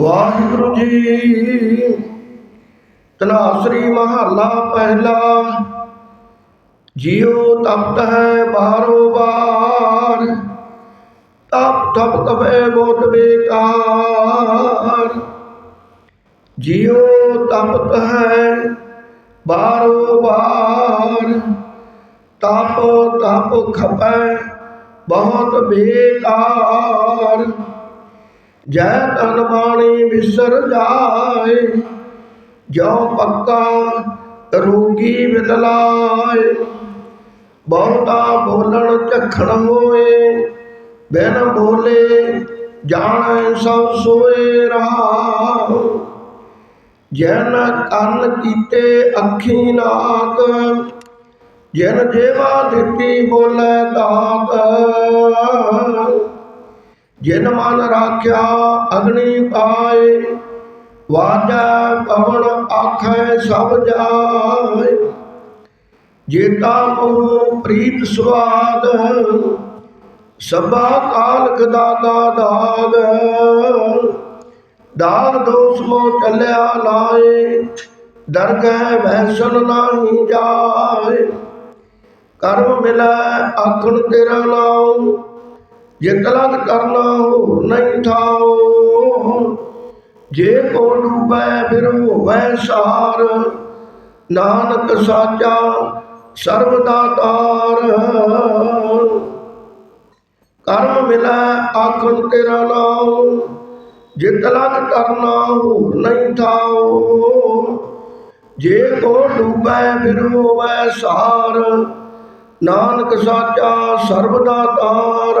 ਵਾਹਿਗੁਰੂ ਜੀ। ਤਨਾਸਰੀ ਮਹੱਲਾ ਪਹਿਲਾ। ਜਿਉ ਤਪਤ ਹੈ ਬਾਰੋ ਬਾਰ ਤਪ ਤਪ ਤਪੇ ਬਹੁਤ ਬੇਕਾਰ। ਜਿਉ ਤਪਤ ਹੈ ਬਾਰੋ ਬਾਰ ਤਪ ਤਪ ਖਪੈ ਬਹੁਤ ਬੇਕਾਰ। ਜੈ ਤਨ ਬਾਣੀ ਵਿਸਰ ਜਾਏ ਜੋ ਪੱਕਾ ਰੋਗੀ ਬਿਦਲਾਏ ਬਹੁਤਾ ਬੋਲਣ ਝਖਣ ਹੋਏ, ਬਿਨ ਬੋਲੇ ਜਾਣੈ ਸਭ ਸੋਏ ਰਹਾਉ ਜਨ ਕੰਨ ਕੀਤੇ ਅੱਖੀ ਨਾਕ ਜਨ ਜੇਵਾ ਦਿੱਤੀ ਬੋਲੇ ਦਾਤ। ਜਿਨ ਮਨ ਰਾਖਿਆ ਅਗਨੀ ਪਾਏ, ਵਾਜੈ ਪਵਨ ਆਖੈ ਸਭ ਜਾਏ। ਜੇਤਾ ਮੋਹ ਪ੍ਰੀਤ ਸੁਆਦ, ਸਭਾ ਕਾਲ ਦਾਤਾ ਦਾਗ। ਦਾਗ ਦੋਸ ਮੋ ਚੱਲਿਆ ਲਾਏ, ਦਰਗਹਿ ਵੈਸਨ ਨਾਹੀ ਜਾਏ। ਕਰਮ ਮਿਲੈ ਆਖਣ ਤੇਰਾ ਨਾਮ ਜੇ ਤਲਕ ਕਰਨਾ ਹੋ ਨਹੀਂ ਥਾਓ ਜੇ ਕੋ ਡੂਬੈ ਫਿਰ ਹੋਵੈ ਸਾਰ। ਨਾਨਕ ਸਾਚਾ ਸਰਬ ਦਾਤਾਰ ਕਰਮ ਮਿਲੈ ਆਖਣ ਤੇਰਾ ਨਾਮ। ਜੇ ਤਲਕ ਕਰਨਾ ਹੋ ਨਹੀਂ ਥਾਓ ਜੇ ਕੋ ਡੂਬੈ ਫਿਰ ਹੋਵੈ ਸਾਰ। ਨਾਨਕ ਸਾਚਾ ਸਰਬ ਦਾਤਾਰ